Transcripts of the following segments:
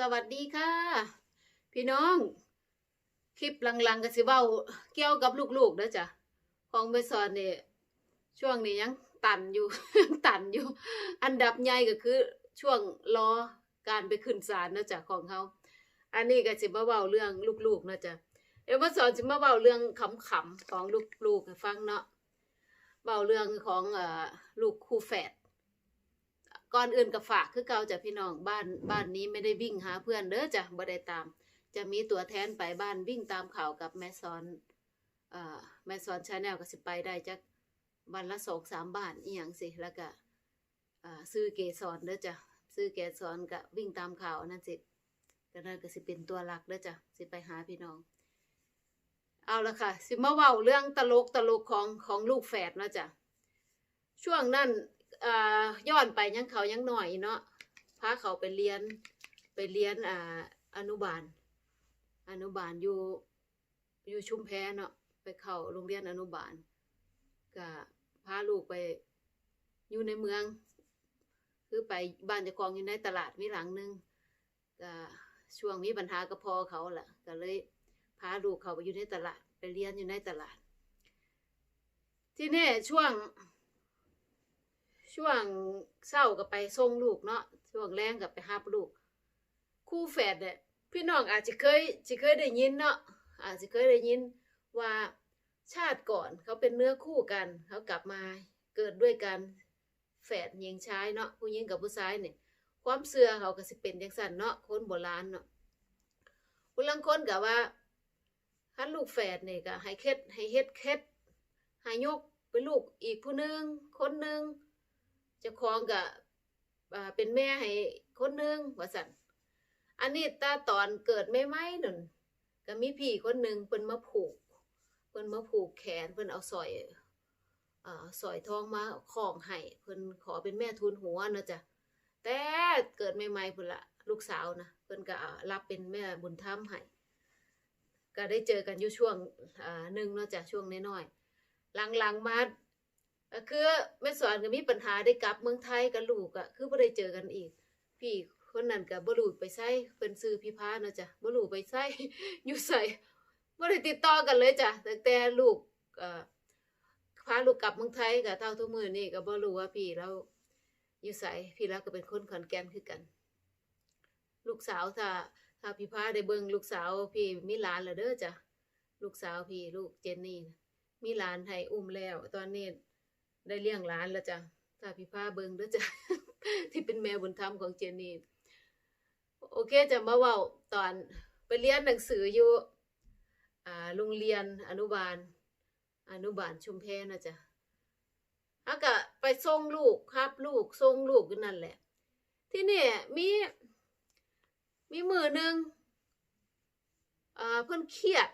สวัสดีค่ะ พี่น้อง คลิปหลังๆก็สิเว้าเกี่ยวกับลูกๆเด้อจ้ะของไปสอนนี่ช่วงนี้ยังตันอยู่ ตันอยู่ อันดับใหญ่ก็คือช่วงรอการไปขึ้นศาลนะจ๊ะของเขา อันนี้ก็สิมาเว้าเรื่องลูกๆนะจ๊ะเดี๋ยวมาสอนสิมาเว้าเรื่องขำๆของลูกๆให้ฟังเนาะเว้าเรื่องของอลูกคู่แฝด ก่อนอื่นก็ฝากคือเก่าจ้ะพี่น้องบ้านบ้านนี้ไม่ได้วิ่งหาเพื่อนเด้อจ้ะบ่ได้ตาม จะมีตัวแทนไปบ้านวิ่งตามข่าวกับแม่ซอนเอ่อแม่ซอนชาแนลก็สิไปได้จักวันละสองสามบานอีหยังสิแล้วก็ซื้อเกสรเด้อจ้ะซื้อเกสรก็วิ่งตามข่าวนั่นสิก็นั่นก็สิเป็นตัวหลักเด้อจ้ะสิไปหาพี่น้อง เอาละค่ะ สิมาเว้าเรื่องตลกตลกของของลูกแฝดเนาะจ้ะช่วงนั้น ย้อนไปยังเขายังหน่อยเนาะพาเขาไปเรียนไปเรียนอ่าอนุบาล อนุบาลอยู่อยู่ชุมแพเนาะไปเข้าโรงเรียนอนุบาลก็พาลูกไปอยู่ในเมือง คือไปบ้านจ้าของอยู่ในตลาดมีหลังหนึงก็ช่วงมีปัญหากับพ่อเขาแหละก็เลยพาลูกเขาไปอยู่ในตลาดไปเรียนอยู่ในตลาด ที่นี่ช่วง ช่วงเศร้าก็ไปส่งลูกเนาะช่วงแรงก็ไปรับลูก คู่แฝดเนี่ยพี่น้องอาจจะเคยจะเคยได้ยินเนาะอาจจะเคยได้ยินว่าชาติก่อนเขาเป็นเนื้อคู่กันเขากลับมาเกิดด้วยกันแฝดหญิงชายเนาะผู้หญิงกับผู้ชายเนี่ยความเชื่อเขาก็สิเป็นจังซั่นเนาะคนโบราณเนาะผู้ลังคนก็ว่าคันลูกแฝดเนี่ยก็ให้เค็ดให้เฮ็ดเค็ดให้ยกเป็นลูกอีกผู้หนึงคนหนึง จ้าของก็อ่าเป็นแม่ให้คนหนึงว่าสันอันนี้ตาตอนเกิดไม่ไหมหนั่นก็มีพี่คนหนึ่งเพิ่นมาผูกเพิ่นมาผูกแขนเพิ่นเอาสอยอ่าสอยทองมาคล้องให้เพิ่นขอเป็นแม่ทุนหัวนะจ๊ะแต่เกิดใหม่ๆพุ่นละลูกสาวนะเพิ่นก็รับเป็นแม่บุญธรรมให้ก็ได้เจอกันอยู่ช่วงอ่าหนึ่งเนาะจ๊ะช่วงน้อยๆหลังๆมา ก็คือแม่สอนก็มีปัญหาได้กลับเมืองไทยกับลูกอะคือบ่ได้เจอกันอีก พี่คนนั้นก็บ่รู้ไปไสเพิ่นซื้อพี่พาเนาะจ้ะบ่รู้ไปไสอยู่ไสบ่ได้ติดต่อกันเลยจ้ะตั้งแต่ลูกเอ่อพาลูกกลับเมืองไทยก็เท่าทุกมื้อนี้ก็บ่รู้ว่าพี่เราอยู่ไสพี่เราก็เป็นคนขอนแก่นคือกัน ลูกสาวถ้าถ้าพี่พาได้เบิ่งลูกสาวพี่มีหลานแล้วเด้อจ้ะลูกสาวพี่ลูกเจนนี่มีหลานให้อุ้มแล้ว ตอนนี้ ได้เลี้ยงหลานแล้วจ้ะถ้าพี่พาเบิงเด้อจ้ะที่เป็นแม่บุญธรรมของเจนนี่โอเคจะมาว้าตอนไปเรียนหนังสืออยู่โรงเรียนอนุบาล อนุบาลชุมแพนะจ๊ะแล้วก็ไปส่งลูกครับ ลูกส่งลูกนั่นแหละ ที่นี่มีมีมือหนึ่งเพิ่อนเครียด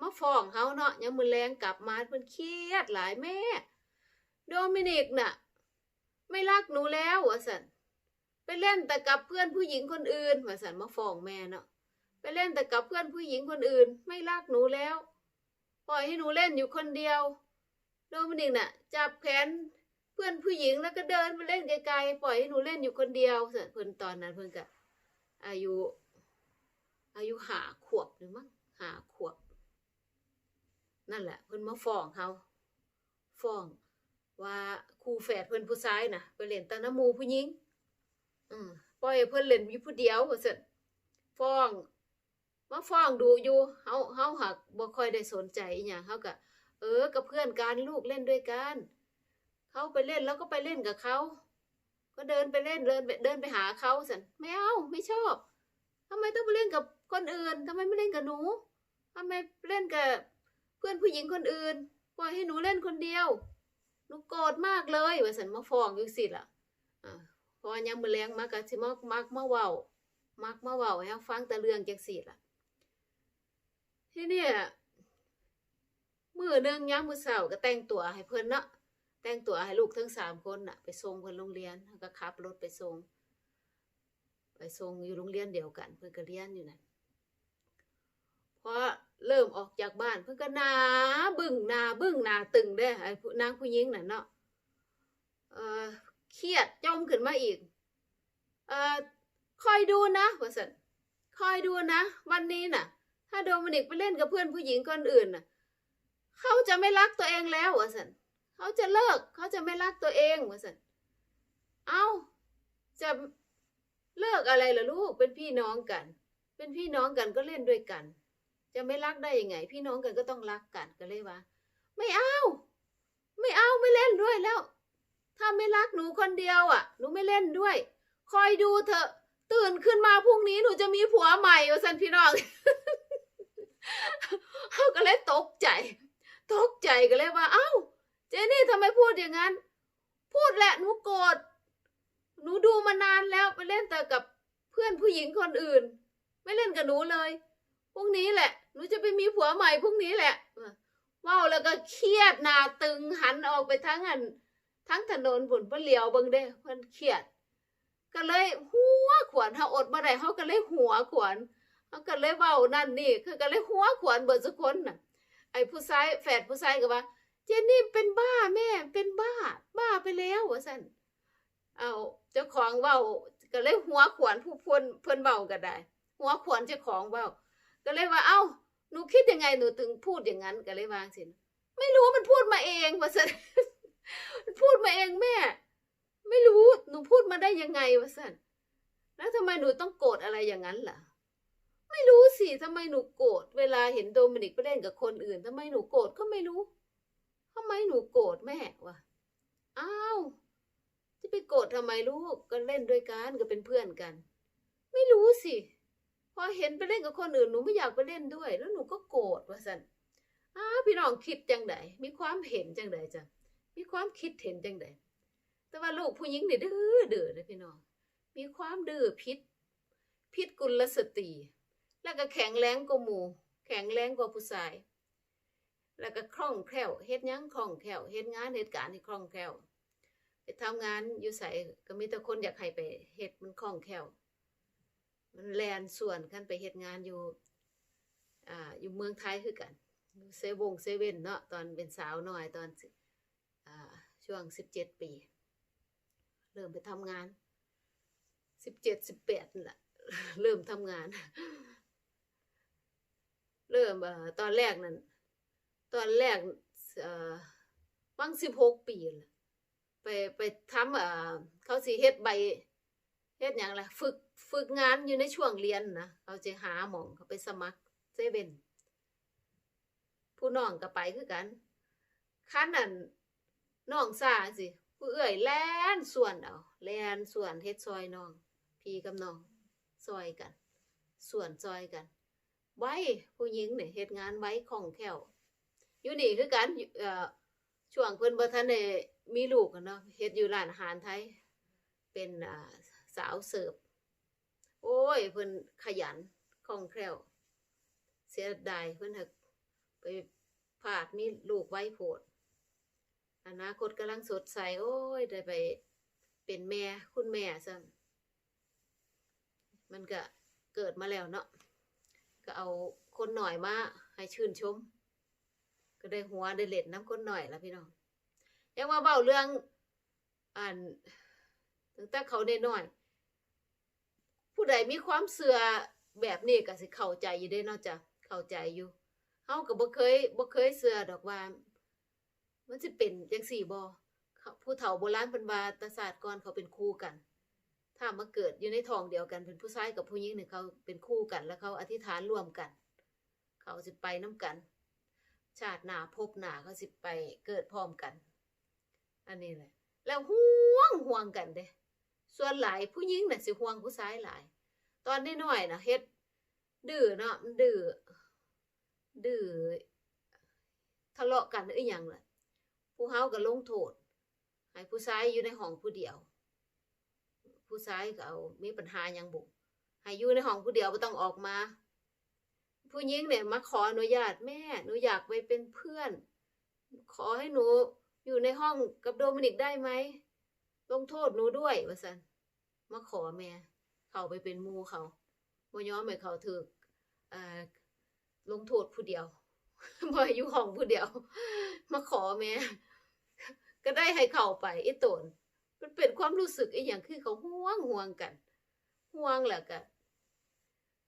มาฟ้องเขาเนาะยังมือแรงกลับมาเพิ่อนเครียดหลายแม่ โดมินิกน่ะ ไม่รักหนูแล้ววะสันไปเล่นแต่กับเพื่อนผู้หญิงคนอื่นวะสันมาฟ้องแม่เนาะไปเล่นแต่กับเพื่อนผู้หญิงคนอื่น ไม่รักหนูแล้ว ปล่อยให้หนูเล่นอยู่คนเดียวโดมินิกน่ะ จับแขนเพื่อนผู้หญิงแล้วก็เดินไปเล่นไกลๆปล่อยให้หนูเล่นอยู่คนเดียวสันเพิ่นตอนนั้นเพิ่นก็อายุ อายุหาขวบหรือมั้งหาขวบ นั่นแหละ เพิ่นมาฟ้องเขาฟ้อง ว่าครูแฝดเพิ่อนผู้ชายน่ะไปเล่นตาน้ำมูผู้หญิงอืมปล่อยเพิ่อนเล่นอยู่ผู้เดียวว่าซั่นฟ้องมาฟ้องดูอยู่เฮาเฮาหักบ่ค่อยได้สนใจอีหยังเฮาก็เออกับเพื่อนกันลูกเล่นด้วยกันเขาไปเล่นแล้วก็ไปเล่นกับเขาก็เดินไปเล่นเดินไปเดินไปหาเขาซั่นไม่เอาไม่ชอบทำไมต้องไปเล่นกับคนอื่นทำไมไม่เล่นกับหนูทำไมเล่นกับเพื่อนผู้หญิงคนอื่น ปล่อยให้หนูเล่นคนเดียว หนูโกรธมากเลยว่าสันมาฟ้องอยู่สิล่ะอ่าเพอยังมือแรงมากกะสิมามักมาเว้ามักมาเว้าให้ฟังแต่เรื่องจังสิล่ะ ทีเนี่ยมือหนึงยามมื้อเช้าก็แต่งตัวให้เพิ่นเนาะแต่งตัวให้ลูกทั้งสามคนน่ะ ไปส่งเพิ่นโรงเรียนแล้วก็ขับรถไปส่งไปส่งอยู่โรงเรียนเดียวกัน เพิ่อนก็เรียนอยู่นั่นพอ เริ่มออกจากบ้านเพิ่นก็นาบึ้งนาบึ้งนาตึงเด้ไอ้ผู้นางผู้หญิงน่ะเนาะเอ่อเครียดจ้อมขึ้นมาอีกเอ่อคอยดูนะว่าสันคอยดูนะ วันนี้น่ะ ถ้าโดมินิกไปเล่นกับเพื่อนผู้หญิงคนอื่นน่ะเขาจะไม่รักตัวเองแล้วว่าสันเขาจะเลิกเขาจะไม่รักตัวเองว่าสันเอ้าจะเลิกอะไรล่ะลูกเป็นพี่น้องกัน เป็นพี่น้องกันก็เล่นด้วยกัน จะไม่รักได้ยังไง พี่น้องกันก็ต้องรักกันก็เลยว่า ไม่เอา ไม่เอาไม่เล่นด้วยแล้ว ถ้าไม่รักหนูคนเดียวอะ หนูไม่เล่นด้วย คอยดูเถอะ ตื่นขึ้นมาพรุ่งนี้หนูจะมีผัวใหม่ว่าสันพี่น้องเขาก็เลยตกใจ ตกใจก็เลยว่า เอ้า เจนี่ทำไมพูดอย่างนั้น พูดแหละหนูโกรธหนูดูมานานแล้วไปเล่นแต่กับเพื่อนผู้หญิงคนอื่น ไม่เล่นกับหนูเลยพรุ่งนี้แหละ หนูจะไปมีผัวใหม่พรุ่งนี้แหละว้าวแล้วก็เครียดหนาตึงหันออกไปทั้งอันทั้งถนนผลเปลี่ยวเบิ่งเด้เพิ่นเครียด ก็เลยหัวขวนเฮาอดบ่ได้เฮาก็เลยหัวขวนเฮาก็เลยเว้านั่นนี่คือก็เลยหัวขวนเบิดทุคนน่ะ ไอ้ผู้ชายแฝดผู้ชายก็ว่า เจนนี่เป็นบ้าแม่เป็นบ้า บ้าไปแล้วว่าซั่นเอาเจ้าของเว้าก็เลยหัวขวนผู้เพิ่นเพิ่นเว้าก็ได้ หัวขวนเจ้าของเว้าก็เลยว่าเอ้า หนูคิดยังไงหนูถึงพูดอย่างนั้นก็เลยวางสิไม่รู้มันพูดมาเองว่าซั่นมันพูดมาเองแม่ ไม่รู้หนูพูดมาได้ยังไงวะสันแล้วทำไมหนูต้องโกรธอะไรอย่างนั้นล่ะ ไม่รู้สิทำไมหนูโกรธเวลาเห็นโดมินิกไปเล่นกับคนอื่นทำไมหนูโกรธก็ไม่รู้ทำไมหนูโกรธแม่วะอ้าวจะไปโกรธทำไมลูกก็เล่นด้วยกันก็เป็นเพื่อนกัน ไม่รู้สิ พอเห็นไปเล่นกับคนอื่นหนูไม่อยากไปเล่นด้วย แล้วหนูก็โกรธว่ะสันอ้าพี่น้องคิดจังไดมีความเห็นจังไดจ้ะมีความคิดเห็นจังไดแต่ว่าลูกผู้หญิงเนี่ยดื้อดื้อนะพี่น้อง มีความดื้อพิษ พิษกุลสตรี แล้วก็แข็งแรงกว่าหมูแข็งแรงกว่าผู้ชาย แล้วก็คล่องแคล่วเฮ็ดยังคล่องแคล่วเฮ็ดงานเหตุการณ์ให้คล่องแคล่วไปทำงานอยู่ไสก็มีแต่คนอยากให้ไปเฮ็ดมันคล่องแคล่ว มันแลนส่วนกันไปเฮ็ดงานอยู่ อ่า อยู่เมืองไทยคือกันเซเวงเซเว่นเนาะตอนเป็นสาวหน้อยตอนอ่าช่วงสิบเจ็ดปี เริ่มไปทำงานสิบเจ็ดสิบแปดนั่นแหละเริ่มทำงาน เริ่มอตอนแรกนั้น ตอนแรกอ่อวังสิบหกปีละไปไปทำเขาสิเฮ็ดใบเฮ็ดอย่างไรฝึก ฝึกงานอยู่ในช่วงเรียนนะเขาจะหาหมองเขาไปสมัครเซเว่นผู้น้องก็ไปคือกันคันนั้นน้องซาสิผู้เอื่อยแล่นส่วนเอาแล่นส่วนเฮ็ดซอยน้อง พี่กับน้องซอยกัน ส่วนซอยกัน ไว้ผู้หญิงเนี่ยเฮ็ดงานไว้คล่องแคล่วอยู่นี่คือกันเอ่อช่วงเพิ่นบ่ทันได้มีลูกเนาะเฮ็ดอยู่ร้านอาหารไทย เป็นสาวเสิร์ฟ โอ้ยเพิ่นขยันคล่องแคล่ว เสียดายเพิ่นหักไปพลาดมีลูกไว้โพดอนาคตกำลังสดใสโอ้ยได้ไปเป็นแม่คุณแม่ซะมันก็เกิดมาแล้วเนาะก็เอาคนหน่อยมาให้ชื่นชม ก็ได้หัวได้เล็ดน้ำคนหน่อยละพี่น้องยังมาเบาเรื่องอ่านตั้งแต่เขาได้น้อย ผู้ใดมีความเสื่อแบบนี้ก็สิเข้าใจอยู่ได้นาะจ้ะเข้าใจอยู่เฮาก็บ่เคยบ่เคยเสื่อดอกว่า มันสิเป็นจังสี่บ่ผู้เฒ่าโบราณเพิ่นว่าตศาสตร์ก่อนเขาเป็นคู่กัน ถ้ามาเกิดอยู่ในท้องเดียวกันเป็นผู้ชายกับผู้หญิงเนี่ยเขาเป็นคู่กัน แล้วเขาอธิษฐานร่วมกัน เขาสิไปน้กัน ชาติหนาภพหนาเขาสิไปเกิดพร้อมกัน อันนี้แหละ แล้วห่วงห่วงกันเด้ ส่วนหลายผู้หญิงน่ะสิห่วงผู้ชายหลาย ตอนน้อยๆนะเฮ็ดดื้อเนาะมันดื้อดื้อทะเลาะกันอีหยังล่ะผู้เฮาก็ลงโทษให้ผู้ชายอยู่ในห้องผู้เดียว ผู้ชายก็เอามีปัญหาหยังบุให้อยู่ในห้องผู้เดียวบ่ต้องออกมา ผู้หญิงเนี่ยมาขออนุญาตแม่หนูอยากไปเป็นเพื่อน ขอให้หนูอยู่ในห้องกับโดมินิกได้ไหม ลงโทษหนูด้วยว่าซั่นมาขอแม่เขาไปเป็นมูเขาบ่ย้อมให้เขาถูกเอ่อลงโทษผู้เดียวบ่ให้อยู่ห้องผู้เดียว มาขอแม่ก็ได้ให้เขาไปไอ้ตนมันเป็นความรู้สึกไอ้อย่างคือเขาห่วงห่วงกัน ห่วงแล้วก็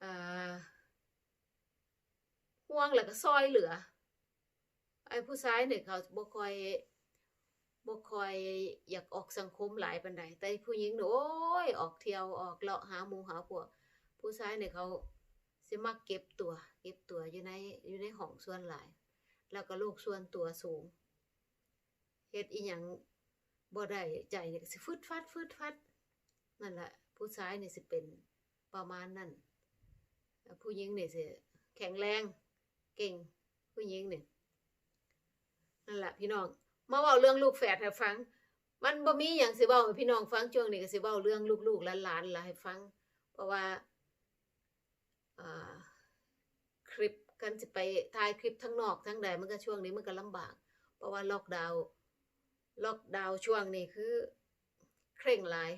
อ่าห่วงแล้วก็ซอยเหลือไอ้ผู้ชายเนี่ยเขาบ่คอย บ่คอยอยากออกสังคมหลายปานใดแต่ผู้หญิงเนี่ยโอ้ยออกเที่ยวออกเลาะหาหมู่หาพวกผู้ชายเนี่ยเขาสิมักเก็บตัว เก็บตัวอยู่ในอยู่ในห้องส่วนหลาย แล้วก็โลกส่วนตัวสูงเฮ็ดอีหยังบ่ได้ใจเนี่ยสิฟึดฟัดฟึดฟัดนั่นแหละผู้ชายเนี่ยสิเป็นประมาณนั้นผู้หญิงเนี่สิแข็งแรงเก่งผู้หญิงเนี่ยนั่นแหละพี่น้อง มาเว้าเรื่องลูกแฝดให้ฟัง มันบ่มีหยังสิเว้าให้พี่น้องฟังช่วงนี้ก็สิเว้าเรื่องลูกๆหลานๆล่ะให้ฟัง เพราะว่าคลิปกันสิไปถ่ายคลิปทั้งนอกทั้งใดมันก็ช่วงนี้มันก็ลำบาก เพราะว่าล็อกดาวน์ล็อกดาวน์ช่วงนี้คือ เคร่งหลาย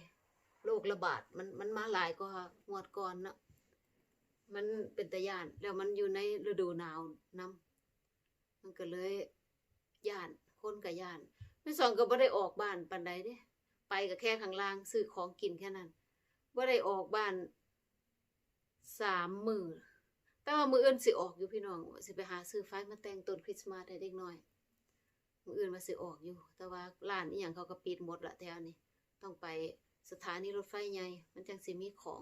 โรคระบาดมันมันมาหลายกว่างวดก่อนเนาะมันเป็นตะยานแล้วมันอยู่ในฤดูหนาวนำมันก็เลยย่าน คนก็ย่านแม่สองก็บ่ได้ออกบ้านปานใดเด้ไปก็แค่ข้างล่างซื้อของกินแค่นั้นบ่ได้ออกบ้านสามมือแต่ว่ามืออื่นสิออกอยู่พี่น้องสิไปหาซื้อไฟมาแต่งต้นคริสต์มาสให้เด็กน้อยมืออื่นว่าสิออกอยู่ แต่ว่าร้านอีหยังเขาก็ปิดหมดละแถวนี้ต้องไปสถานีรถไฟใหญ่มันจังสิมีของ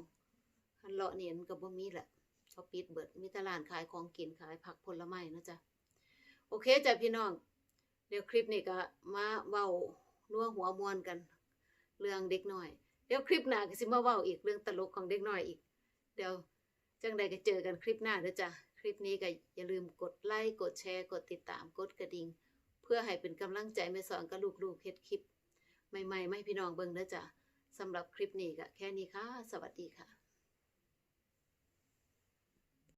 คันเลาะนี่มันก็บ่มีแหละเขาปิดเบิดมีต่ร้านขายของกินขายผักผลไม้นะจ๊ะโอเคจ้ะพี่น้อง เดี๋ยวคลิปนี้ก็มาเว้านัวหัวมวนกัน เรื่องเด็กน้อย เดี๋ยวคลิปหน้าก็สิมาเว้าอีกเรื่องตลกของเด็กน้อยอีก เดี๋ยวจังใดก็เจอกันคลิปหน้าเด้อจ้ะคลิปนี้ก็อย่าลืมกดไลค์กดแชร์กดติดตามกดกระดิ่งเพื่อให้เป็นกำลังใจแม่สอนกับลูกๆเฮ็ดคลิป ใหม่ๆไม่พี่น้องเบิ่งเด้อจ้ะสำหรับคลิปนี้ก็แค่นี้ค่ะ สวัสดีค่ะ